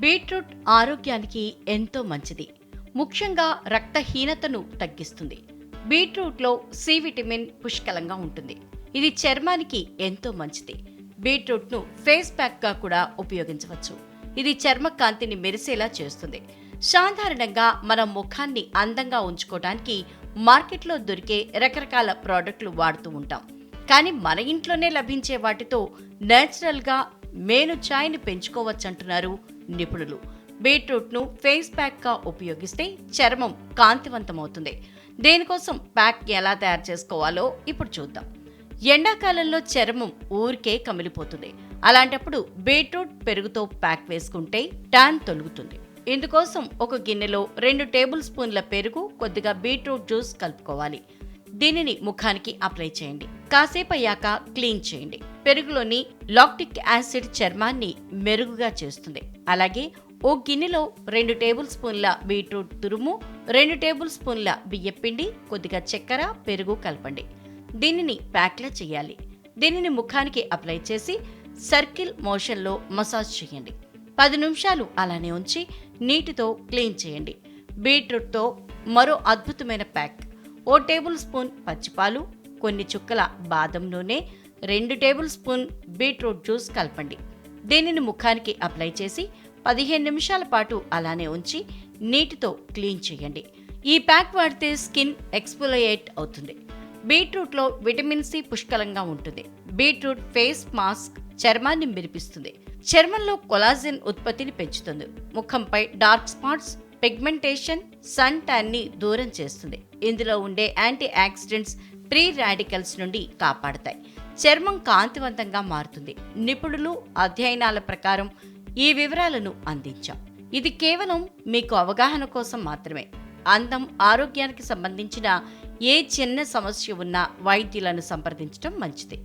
Beetroot ఆరోగ్యానికి ఎంతో మంచిది. ముఖ్యంగా రక్తహీనతను తగ్గిస్తుంది. బీట్రూట్లో సి విటమిన్ పుష్కలంగా ఉంటుంది. ఇది చర్మానికి ఎంతో మంచిది. బీట్రూట్ను ఫేస్ ప్యాక్గా కూడా ఉపయోగించవచ్చు. ఇది చర్మ కాంతిని మెరిసేలా చేస్తుంది. సాధారణంగా మన ముఖాన్ని అందంగా ఉంచుకోవడానికి మార్కెట్లో దొరికే రకరకాల ప్రోడక్ట్లు వాడుతూ ఉంటాం. కానీ మన ఇంట్లోనే లభించే వాటితో నేచురల్గా మేను ఛాయ్ని పెంచుకోవచ్చంటున్నారు నిపుణులు. బీట్రూట్ను ఫేస్ ప్యాక్గా ఉపయోగిస్తే చర్మం కాంతివంతమవుతుంది. దేనికోసం ప్యాక్ ఎలా తయారు చేసుకోవాలో ఇప్పుడు చూద్దాం. ఎండాకాలంలో చర్మం ఊరికే కమిలిపోతుంది. అలాంటప్పుడు బీట్రూట్ పెరుగుతో ప్యాక్ వేసుకుంటే ట్యాన్ తొలుగుతుంది. ఇందుకోసం ఒక గిన్నెలో రెండు టేబుల్ స్పూన్ల పెరుగు కొద్దిగా బీట్రూట్ జ్యూస్ కలుపుకోవాలి. దీనిని ముఖానికి అప్లై చేయండి. కాసేపు అయ్యాక క్లీన్ చేయండి. పెరుగులోని లాక్టిక్ యాసిడ్ చర్మాన్ని మెరుగుగా చేస్తుంది. అలాగే ఓ గిన్నెలో రెండు టేబుల్ స్పూన్ల బీట్రూట్ తురుము రెండు టేబుల్ స్పూన్ల బియ్యపిండి కొద్దిగా చక్కెర పెరుగు కలపండి. దీనిని ప్యాక్లా చేయాలి. దీనిని ముఖానికి అప్లై చేసి సర్కిల్ మోషన్లో మసాజ్ చేయండి. పది నిమిషాలు అలానే ఉంచి నీటితో క్లీన్ చేయండి. బీట్రూట్తో మరో అద్భుతమైన ప్యాక్. ఓ టేబుల్ స్పూన్ పచ్చిపాలు కొన్ని చుక్కల బాదం నూనె రెండు టేబుల్ స్పూన్ బీట్రూట్ జ్యూస్ కలపండి. దీనిని ముఖానికి అప్లై చేసి పదిహేను నిమిషాల పాటు అలానే ఉంచి నీటితో క్లీన్ చేయండి. ఈ ప్యాక్ వాడితే స్కిన్ ఎక్స్పోలయేట్ అవుతుంది. బీట్రూట్లో విటమిన్ సి పుష్కలంగా ఉంటుంది. బీట్రూట్ ఫేస్ మాస్క్ చర్మాన్ని మెరిపిస్తుంది. చర్మంలో కొలాజిన్ ఉత్పత్తిని పెంచుతుంది. ముఖంపై డార్క్ స్పాట్స్ పిగ్మెంటేషన్ సన్ ట్యాన్ని దూరం చేస్తుంది. ఇందులో ఉండే యాంటీ ఆక్సిడెంట్స్ ప్రీ రాడికల్స్ నుండి కాపాడతాయి. చర్మం కాంతివంతంగా మారుతుంది. నిపుణులు అధ్యయనాల ప్రకారం ఈ వివరాలను అందించాం. ఇది కేవలం మీకు అవగాహన కోసం మాత్రమే. అందం ఆరోగ్యానికి సంబంధించిన ఏ చిన్న సమస్య ఉన్నా వైద్యులను సంప్రదించడం మంచిది.